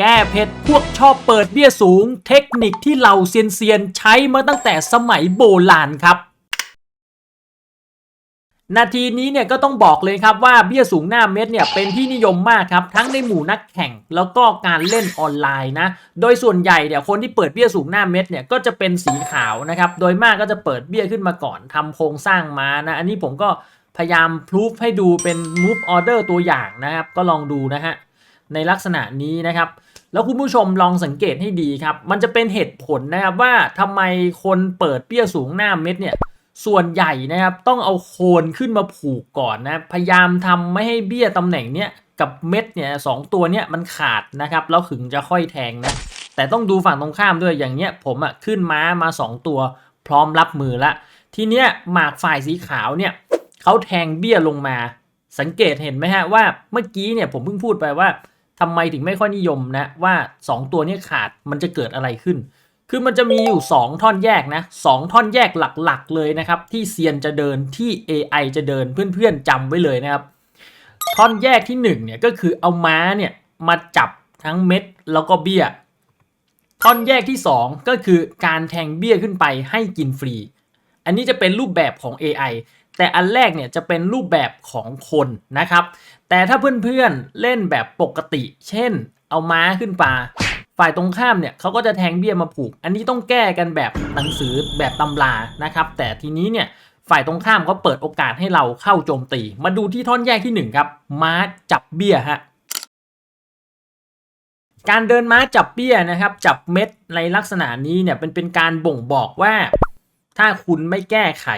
แก้เผ็ดพวกชอบเปิดเบี้ยสูง เทคนิคที่เหล่าเซียนเซียนๆใช้มาตั้งแต่สมัยโบราณครับนาทีนี้เนี่ยก็ต้องบอกเลยครับว่าเบี้ยสูงหน้าเม็ดเนี่ยเป็นที่นิยมมากครับทั้งในหมู่นักแข่งแล้วก็การเล่นออนไลน์นะโดยส่วนใหญ่เนี่ยคนที่เปิดเบี้ยสูงหน้าเม็ดเนี่ยก็จะเป็นสีขาวนะครับโดยมากก็จะเปิดเบี้ยขึ้นมาก่อนทำโครงสร้างมานะอันนี้ผมก็พยายามพรูฟให้ดูเป็น move order ตัวอย่างนะครับก็ลองดูนะฮะ ในลักษณะนี้นะครับ แล้วคุณผู้ชมลองสังเกตให้ดีครับ มันจะเป็นเหตุผลนะครับว่าทำไมคนเปิดเปี้ยสูงหน้าเม็ดเนี่ยส่วนใหญ่นะครับต้องเอาโคนขึ้นมาผูกก่อนนะพยายามทำไม่ให้เบี้ยตำแหน่งเนี้ยกับเม็ดเนี่ยสองตัวเนี้ยมันขาดนะครับแล้วถึงจะค่อยแทงนะแต่ต้องดูฝั่งตรงข้ามด้วยอย่างเนี้ยผมอะขึ้นม้ามาสองตัวพร้อมรับมือละ ทีเนี้ยหมากฝ่ายสีขาวเนี่ยเขาแทงเบี้ยลงมา สังเกตเห็นไหมฮะว่าเมื่อกี้เนี่ยผมเพิ่งพูดไปว่า ทำไมถึงไม่ค่อยนิยมนะว่า 2 ตัวนี้ขาดมันจะเกิดอะไรขึ้น คือมันจะมีอยู่ 2 ท่อนแยกนะสองท่อนแยกหลักๆ เลยนะครับ ที่เซียนจะเดินที่ AI จะเดินเพื่อนๆจำไว้เลยนะครับ ท่อนแยกที่1เนี่ยก็คือเอาม้าเนี่ยมาจับทั้งเม็ดแล้วก็เบี้ย ท่อนแยกที่ 2 ก็คือการแทงเบี้ยขึ้นไปให้กินฟรี อันนี้จะเป็นรูปแบบของ AI แต่อันแรกเนี่ยจะเป็นรูปแบบของคนนะครับ แต่ถ้าเพื่อนๆเล่นแบบปกติ เช่น เอาม้าขึ้นปลาฝ่ายตรงข้ามเนี่ยเขาก็จะแทงเบี้ยมาผูก อันนี้ต้องแก้กันแบบหนังสือแบบตำรานะครับ แต่ทีนี้เนี่ยฝ่ายตรงข้ามเขาเปิดโอกาสให้เราเข้าโจมตี มาดูที่ท่อนแยกที่หนึ่งครับ ม้าจับเบี้ยฮะการเดินม้าจับเบี้ยนะครับ จับเม็ดในลักษณะนี้เนี่ยเป็นเป็นการบ่งบอกว่า ถ้าคุณไม่แก้ไข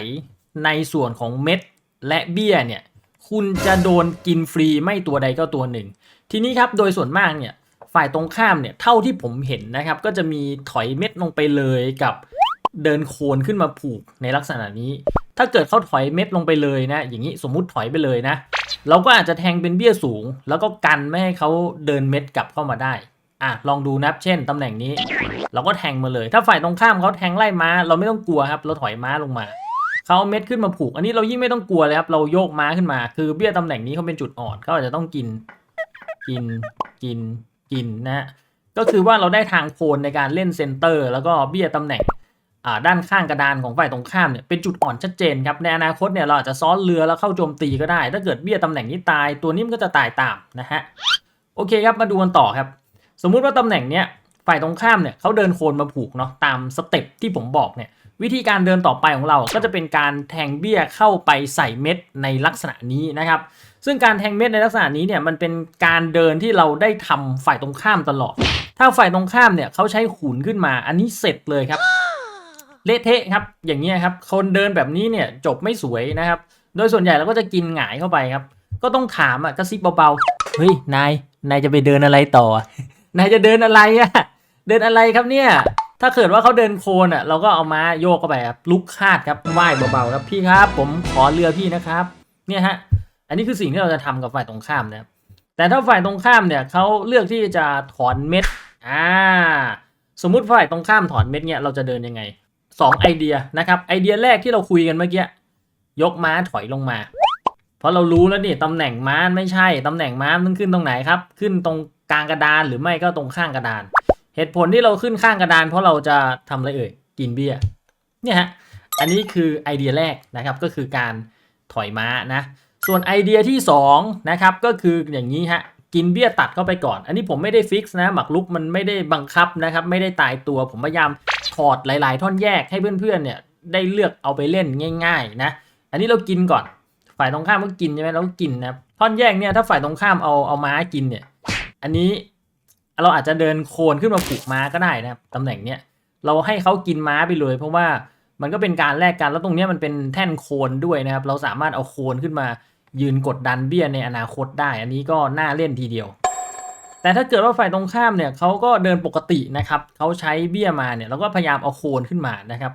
ในส่วนของเม็ดและเบี้ยเนี่ยคุณจะโดนกินฟรีไม่ตัวใดก็ตัวหนึ่ง ทีนี้ครับโดยส่วนมากเนี่ยฝ่ายตรงข้ามเนี่ยเท่าที่ผมเห็นนะครับ ก็จะมีถอยเม็ดลงไปเลยกับเดินโคนขึ้นมาผูกในลักษณะนี้ ถ้าเกิดเขาถอยเม็ดลงไปเลยนะ อย่างนี้สมมุติถอยไปเลยนะ เราก็อาจจะแทงเป็นเบี้ยสูง แล้วก็กันไม่ให้เขาเดินเม็ดกลับเข้ามาได้อะลองดูนับเช่นตำแหน่งนี้ เราก็แทงมาเลย ถ้าฝ่ายตรงข้ามเขาแทงไล่ม้า เราไม่ต้องกลัวครับ เราถอยม้าลงมา เขาเอาเม็ดขึ้นมาผูก อันนี้เรายิ่งไม่ต้องกลัวเลยครับ เราโยกม้าขึ้นมา คือเบี้ยตำแหน่งนี้เขาเป็นจุดอ่อนเขาอาจจะต้องกิน กิน กิน กินนะฮะก็คือว่าเราได้ทางโคนในการเล่นเซนเตอร์ แล้วก็เบี้ยตำแหน่งอ่าด้านข้างกระดานของฝ่ายตรงข้ามเนี่ยเป็นจุดอ่อนชัดเจนครับ ในอนาคตเนี่ยเราอาจจะซ้อนเรือแล้วเข้าโจมตีก็ได้ ถ้าเกิดเบี้ยตำแหน่งนี้ตาย ตัวนี้มันก็จะตายตามนะฮะ โอเคครับ มาดูกันต่อครับ สมมุติว่าตำแหน่งเนี้ยฝ่ายตรงข้ามเนี่ยเขาเดินโคนมาผูกเนาะตามสเต็ปที่ผมบอกเนี่ย วิธีการเดินต่อไปของเราก็จะเป็นการแทงเบี้ยเข้าไปใส่เม็ดในลักษณะนี้นะครับ ซึ่งการแทงเม็ดในลักษณะนี้เนี่ยมันเป็นการเดินที่เราได้ทำฝ่ายตรงข้ามตลอด ถ้าฝ่ายตรงข้ามเนี่ยเขาใช้ขุนขึ้นมา อันนี้เสร็จเลยครับเละเทะครับ อย่างนี้ครับ คนเดินแบบนี้เนี่ยจบไม่สวยนะครับ โดยส่วนใหญ่เราก็จะกินหงายเข้าไปครับ ก็ต้องถามอะกระซิบเบาๆ เฮ้ย นาย นายจะไปเดินอะไรต่อ นายจะเดินอะไรอะ เดินอะไรครับเนี่ย ถ้าเกิดว่าเขาเดินโคลนอะเราก็เอาม้าโยกเข้าไปครับลุกคาดครับไหว้เบาๆครับพี่ครับ ผมขอเรือพี่นะครับ เนี่ยฮะอันนี้คือสิ่งที่เราจะทำกับฝ่ายตรงข้ามนะครับแต่ถ้าฝ่ายตรงข้ามเนี่ยเขาเลือกที่จะถอนเม็ดอ่าสมมุติฝ่ายตรงข้ามถอนเม็ดเนี่ยเราจะเดินยังไงสองไอเดียนะครับไอเดียแรกที่เราคุยกันเมื่อกี้ยกม้าถอยลงมา เพราะเรารู้แล้วนี่ตำแหน่งม้าไม่ใช่ตำแหน่งม้ามันขึ้นตรงไหนครับ ขึ้นตรงกลางกระดานหรือไม่ก็ตรงข้างกระดาน เหตุผลที่เราขึ้นข้างกระดาน เพราะเราจะทำอะไรเอ่ย กินเบี้ย เนี่ยฮะ อันนี้คือไอเดียแรกนะครับ ก็คือการถอยม้านะ ส่วนไอเดียที่สองนะครับ ก็คืออย่างนี้ฮะ กินเบี้ยตัดเข้าไปก่อน อันนี้ผมไม่ได้ฟิกซ์นะ หมักลุกมันไม่ได้บังคับนะครับ ไม่ได้ตายตัว ผมพยายามถอดหลาย ๆ ท่อนแยกให้เพื่อนๆ เนี่ยได้เลือกเอาไปเล่นง่าย ๆ นะ อันนี้เรากินก่อน ฝ่ายตรงข้ามก็กินใช่ไหมเราก็กินนะ ท่อนแยกเนี่ยถ้าฝ่ายตรงข้ามเอาเอาม้ากินเนี่ย อันนี้ เราอาจจะเดินโคนขึ้นมาผูกม้าก็ได้นะครับตำแหน่งเนี้ยเราให้เขากินม้าไปเลย เพราะว่ามันก็เป็นการแลกกันแล้วตรงเนี้ยมันเป็นแท่นโคนด้วยนะครับ เราสามารถเอาโคนขึ้นมายืนกดดันเบี้ยในอนาคตได้ อันนี้ก็น่าเล่นทีเดียว แต่ถ้าเกิดว่าฝ่ายตรงข้ามเนี่ยเขาก็เดินปกตินะครับเขาใช้เบี้ยมาเนี่ยเราก็พยายามเอาโคนขึ้นมานะครับ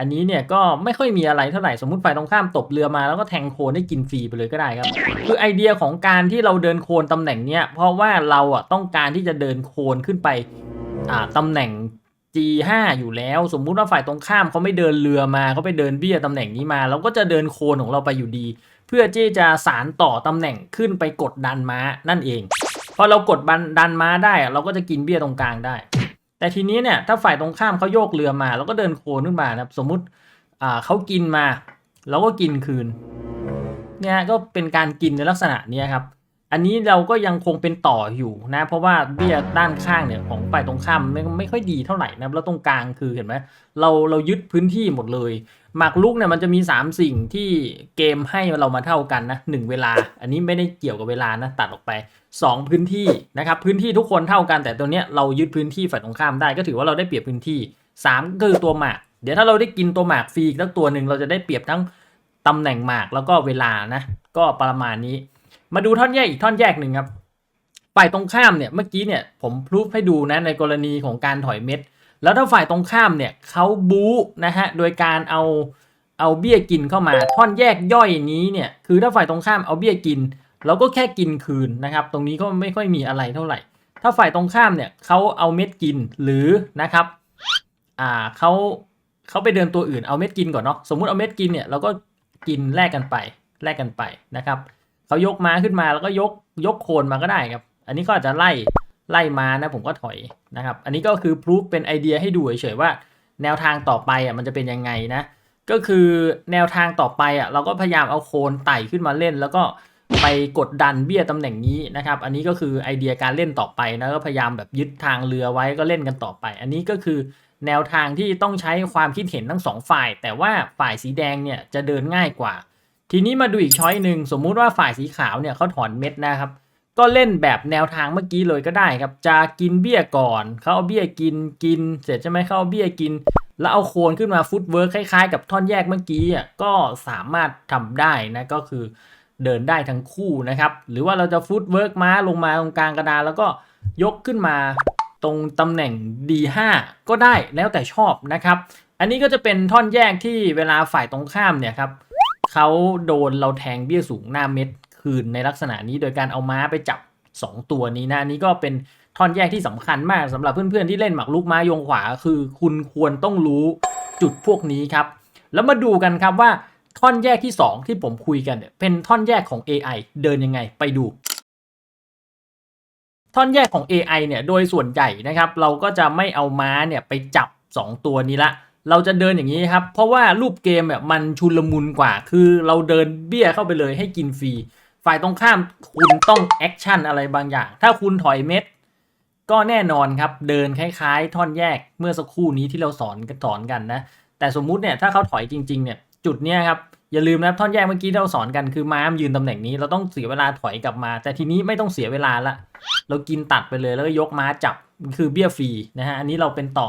อันนี้เนี่ยก็ไม่ค่อยมีอะไรเท่าไหร่สมมติฝ่ายตรงข้ามตบเรือมาแล้วก็แทงโคนให้กินฟรีไปเลยก็ได้ครับ คือไอเดียของการที่เราเดินโคนตำแหน่งเนี้ยเพราะว่าเราอะต้องการที่จะเดินโคนขึ้นไปอ่าตำแหน่ง G5 อยู่แล้ว สมมุติว่าฝ่ายตรงข้ามเขาไม่เดินเรือมาเขาไปเดินเบี้ยตำแหน่งนี้มาเราก็จะเดินโคนของเราไปอยู่ดี เพื่อที่จะสารต่อตำแหน่งขึ้นไปกดดันม้านั่นเองพอเรากดบันดันม้าได้เราก็จะกินเบี้ยตรงกลางได้ แต่ทีนี้เนี่ยถ้าฝ่ายตรงข้ามเขาโยกเรือมา แล้วก็เดินโคนขึ้นมานะครับสมมุติอ่าเขากินมาเราก็กินคืนเนี่ยก็เป็นการกินในลักษณะนี้ครับ อันนี้เราก็ยังคงเป็นต่ออยู่นะ เพราะว่าเบี้ยด้านข้างเนี่ยของฝ่ายตรงข้ามไม่ไม่ค่อยดีเท่าไหร่นะแล้วตรงกลางคือเห็นไหมเราเรายึดพื้นที่หมดเลย หมากลุกเนี่ยมันจะมี 3 สิ่งที่เกมให้เรามาเท่ากันนะหนึ่งเวลา อันนี้ไม่ได้เกี่ยวกับเวลานะตัดออกไป 2 พื้นที่นะครับพื้นที่ทุกคนเท่ากันแต่ตัวเนี้ยเรายึดพื้นที่ฝ่ายตรงข้ามได้ก็ถือว่าเราได้เปรียบพื้นที่3คือตัวหมาก เดี๋ยวถ้าเราได้กินตัวหมากฟรีอีกสักตัวหนึ่งเราจะได้เปรียบทั้งตำแหน่งหมากแล้วก็เวลานะก็ประมาณนี้ มาดูท่อนแยกอีกท่อนแยกหนึ่งครับฝ่ายตรงข้ามเนี่ยเมื่อกี้เนี่ยผมพรูฟให้ดูนะในกรณีของการถอยเม็ด แล้วถ้าฝ่ายตรงข้ามเนี่ยเขาบู๊นะฮะโดยการเอาเอาเบี้ยกินเข้ามา ท่อนแยกย่อยนี้เนี่ยคือถ้าฝ่ายตรงข้ามเอาเบี้ยกินเราก็แค่กินคืนนะครับ ตรงนี้ก็ไม่ค่อยมีอะไรเท่าไหร่ ถ้าฝ่ายตรงข้ามเนี่ยเขาเอาเม็ดกินหรือนะครับอ่าเขาเขาไปเดินตัวอื่นเอาเม็ดกินก่อนเนาะสมมุติเอาเม็ดกินเนี่ยเราก็กินแลกกันไปแลกกันไปนะครับเขายกม้าขึ้นมาแล้วก็ยกยกโคนมาก็ได้ครับ อันนี้ก็อาจจะไล่ ไล่มานะผมก็ถอยนะครับ อันนี้ก็คือพรูฟเป็นไอเดียให้ดูเฉยๆว่า แนวทางต่อไปอะมันจะเป็นยังไงนะ ก็คือแนวทางต่อไปอะเราก็พยายามเอาโคนไต่ขึ้นมาเล่น แล้วก็ไปกดดันเบี้ยตำแหน่งนี้นะครับ อันนี้ก็คือไอเดียการเล่นต่อไปนะก็พยายามแบบยึดทางเรือไว้ก็เล่นกันต่อไป อันนี้ก็คือแนวทางที่ต้องใช้ความคิดเห็นทั้งสองฝ่าย แต่ว่าฝ่ายสีแดงเนี่ยจะเดินง่ายกว่า ทีนี้มาดูอีกช้อยหนึ่งสมมุติว่าฝ่ายสีขาวเนี่ยเขาถอนเม็ดนะครับ ก็เล่นแบบแนวทางเมื่อกี้เลยก็ได้ครับ จะกินเบี้ยก่อน เขาเอาเบี้ยกินกิน เสร็จใช่ไหมเขาเอาเบี้ยกิน แล้วเอาโคนขึ้นมาฟุตเวิร์คคล้ายๆ กับท่อนแยกเมื่อกี้อะก็สามารถทำได้นะก็คือเดินได้ทั้งคู่นะครับ หรือว่าเราจะฟุตเวิร์กม้าลงมาตรงกลางกระดานแล้วก็ยกขึ้นมาตรงตำแหน่ง D5 ก็ได้แล้วแต่ชอบนะครับ อันนี้ก็จะเป็นท่อนแยกที่เวลาฝ่ายตรงข้ามเนี่ยครับเขาโดนเราแทงเบี้ยสูงหน้าเม็ด คืนในลักษณะนี้โดยการเอาม้าไปจับ 2 ตัวนี้นะนี้ก็เป็นท่อนแยกที่สำคัญมากสำหรับเพื่อนๆที่เล่นหมากลุกม้ายงขวา คือคุณควรต้องรู้จุดพวกนี้ครับ แล้วมาดูกันครับว่าท่อนแยกที่ 2 ที่ผมคุยกันเนี่ยเป็นท่อนแยกของ AI เดินยังไงไปดู ท่อนแยกของ AI เนี่ยโดยส่วนใหญ่นะครับ เราก็จะไม่เอาม้าเนี่ยไปจับ 2 ตัวนี้ละเราจะเดินอย่างนี้ครับ เพราะว่ารูปเกมแบบมันชุลมุนกว่า คือเราเดินเบี้ยเข้าไปเลยให้กินฟรี ฝ่ายตรงข้ามคุณต้องแอคชั่นอะไรบางอย่าง ถ้าคุณถอยเม็ด ก็แน่นอนครับ เดินคล้ายๆ ท่อนแยกเมื่อสักครู่นี้ที่เราสอนกันสอนกันนะ แต่สมมุติเนี่ยถ้าเขาถอยจริงๆเนี่ยจุดเนี้ยครับอย่าลืมนะท่อนแยกเมื่อกี้ที่เราสอนกันคือม้ามยืนตำแหน่งนี้ เราต้องเสียเวลาถอยกลับมา แต่ทีนี้ไม่ต้องเสียเวลาละเรากินตัดไปเลยแล้วก็ยกม้าจับคือเบี้ยฟรีนะฮะอันนี้เราเป็นต่อ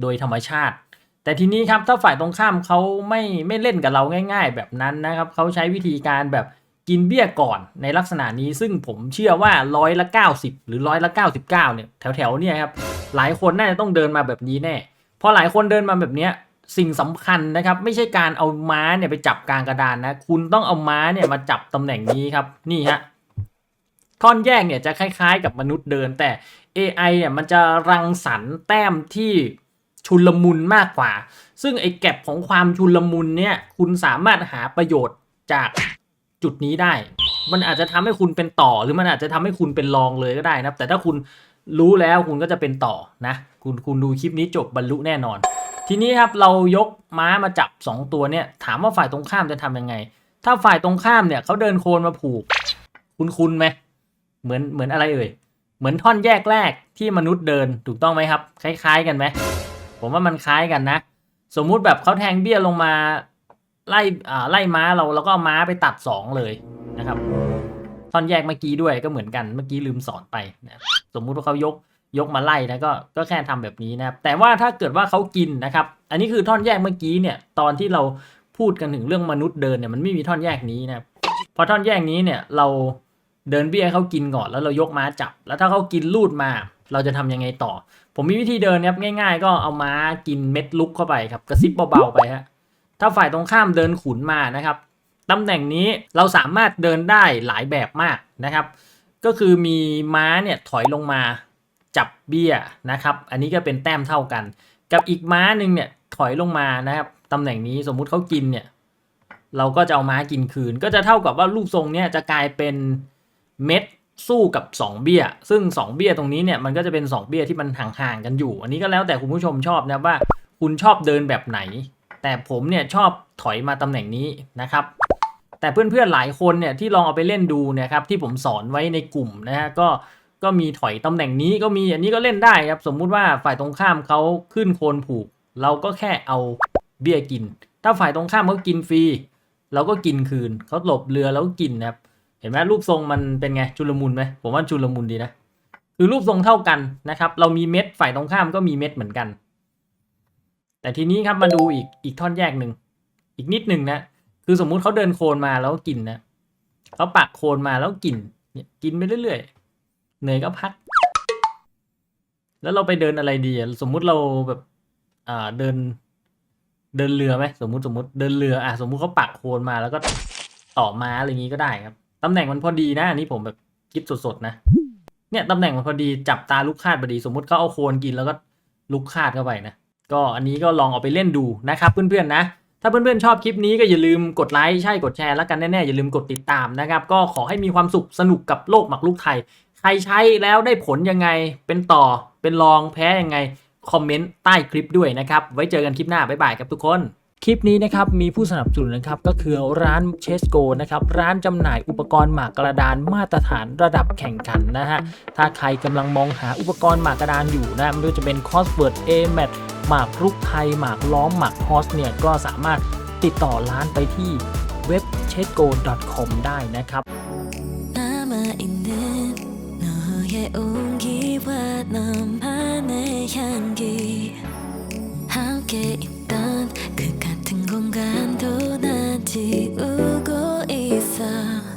โดยธรรมชาติ แต่ทีนี้ครับถ้าฝ่ายตรงข้ามเขาไม่ไม่เล่นกับเราง่าย ๆ แบบนั้นนะครับเขาใช้วิธีการแบบ กินเบี้ยก่อนในลักษณะนี้ซึ่งผมเชื่อว่าร้อยละ 90 หรือร้อยละ99เนี่ยแถวๆเนี่ยครับหลายคนน่าจะต้องเดินมาแบบนี้แน่พอหลายคนเดินมาแบบเนี้ยสิ่งสำคัญนะครับ ไม่ใช่การเอาม้าเนี่ยไปจับกลางกระดานนะ คุณต้องเอาม้าเนี่ยมาจับตำแหน่งนี้ครับ นี่ฮะท่อนแยกเนี่ยจะคล้ายๆ กับมนุษย์เดินแต่ AI เนี่ยมันจะรังสรรค์แต้มที่ชุลมุนมากกว่า ซึ่งไอ้แก็บของความชุลมุนเนี่ยคุณสามารถหาประโยชน์จาก จุดนี้ได้ มันอาจจะทำให้คุณเป็นต่อ หรือมันอาจจะทำให้คุณเป็นรองเลยก็ได้นะครับแต่ถ้าคุณรู้แล้วคุณก็จะเป็นต่อนะ คุณคุณดูคลิปนี้จบบรรลุแน่นอน ทีนี้ครับเรายกม้ามาจับ 2 ตัวเนี่ย ถามว่าฝ่ายตรงข้ามจะทำยังไง ถ้าฝ่ายตรงข้ามเนี่ยเขาเดินโคลนมาผูก คุณคุณไหมเหมือนเหมือนอะไรเอ่ยเหมือนท่อนแยกแรกที่มนุษย์เดินถูกต้องไหมครับ คล้าย ๆ กันไหมผมว่ามันคล้ายกันนะ สมมุติแบบเขาแทงเบี้ยลงมา ไล่อ่าไล่ม้าเราแล้วก็เอาม้าไปตัดสองเลยนะครับท่อนแยกเมื่อกี้ด้วยก็เหมือนกันเมื่อกี้ลืมสอนไปนะสมมุติว่าเขายกยกมาไล่นะก็ก็แค่ทำแบบนี้นะครับแต่ว่าถ้าเกิดว่าเขากินนะครับ อันนี้คือท่อนแยกเมื่อกี้เนี่ยตอนที่เราพูดกันถึงเรื่องมนุษย์เดินเนี่ยมันไม่มีท่อนแยกนี้นะครับพอท่อนแยกนี้เนี่ยเราเดินเบี้ยเขากินก่อนแล้วเรายกม้าจับ แล้วถ้าเขากินลูดมา เราจะทำยังไงต่อ ผมมีวิธีเดินครับง่าย ๆ ก็เอาม้ากินเม็ดลุกเข้าไปครับกระซิบเบาๆไปฮะ ถ้าฝ่ายตรงข้ามเดินขุนมานะครับตำแหน่งนี้เราสามารถเดินได้หลายแบบมากนะครับ ก็คือมีม้าเนี่ยถอยลงมาจับเบี้ยนะครับ อันนี้ก็เป็นแต้มเท่ากัน กับอีกม้าหนึ่งเนี่ยถอยลงมานะครับตำแหน่งนี้สมมุติเขากินเนี่ยเราก็จะเอาม้ากินคืน ก็จะเท่ากับว่ารูปทรงเนี่ยจะกลายเป็นเม็ดสู้กับ 2 เบี้ย ซึ่ง 2 เบี้ยตรงนี้เนี่ยมันก็จะเป็น 2 เบี้ยที่มันห่างๆกันอยู่ อันนี้ก็แล้วแต่คุณผู้ชมชอบนะว่าคุณชอบเดินแบบไหน แต่ผมเนี่ยชอบถอยมาตำแหน่งนี้นะครับ แต่เพื่อนๆหลายคนเนี่ยที่ลองเอาไปเล่นดูนะครับที่ผมสอนไว้ในกลุ่มนะฮะก็ก็มีถอยตำแหน่งนี้ก็มีอันนี้ก็เล่นได้ครับสมมุติว่าฝ่ายตรงข้ามเขาขึ้นโคนผูก เราก็แค่เอาเบี้ยกิน ถ้าฝ่ายตรงข้ามเขากินฟรีเราก็กินคืนเขาหลบเรือแล้วก็กินนะครับเห็นไหมรูปทรงมันเป็นไงชุลมุนไหมผมว่าชุลมุนดีนะคือรูปทรงเท่ากันนะครับ เรามีเม็ดฝ่ายตรงข้ามก็มีเม็ดเหมือนกัน แต่ทีนี้ครับมาดูอีกอีกท่อนแยกหนึ่งอีกนิดหนึ่งนะคือสมมุติเขาเดินโคลนมาแล้วกินนะเขาปักโคลนมาแล้วกินเนี่ยกินไปเรื่อยๆเหนื่อยก็พัก แล้วเราไปเดินอะไรดีสมมุติเราแบบอ่าเดิน เดินเรือไหมสมมุติสมมติเดินเรืออะสมมุติเขาปักโคลนมาแล้วก็ต่อม้าอะไรอย่างงี้ก็ได้ครับตำแหน่งมันพอดีนะอันนี้ผมแบบคิดสดๆนะเนี่ยตำแหน่งมันพอดีจับตาลูกคาดพอดี สมมุติเขาเอาโคลนกินแล้วก็ลูกคาดเข้าไปนะ ก็อันนี้ก็ลองเอาไปเล่นดูนะครับเพื่อนๆนะ ถ้าเพื่อนๆชอบคลิปนี้ก็อย่าลืมกดไลค์ใช่กดแชร์แล้วกันแน่ๆอย่าลืมกดติดตามนะครับ ก็ขอให้มีความสุขสนุกกับโลกหมักลุกไทย ใครใช้แล้วได้ผลยังไง เป็นต่อเป็นรองแพ้ยังไงคอมเมนต์ใต้คลิปด้วยนะครับ ไว้เจอกันคลิปหน้าบ๊ายบายครับทุกคน คลิปนี้นะครับมีผู้สนับสนุนนะครับก็คือร้านเชสโกนะครับร้านจำหน่ายอุปกรณ์หมากกระดานมาตรฐานระดับแข่งขันนะฮะถ้าใครกำลังมองหาอุปกรณ์หมากกระดานอยู่นะไม่ว่าจะเป็นคอสเวิร์ดเอแมทหมากรุกไทยหมากล้อมหมากฮอสเนี่ยก็สามารถติดต่อร้านไปที่เว็บ c h e s g o c o m ได้นะครับ 남아있는 너 공간도 난 지우고 있어.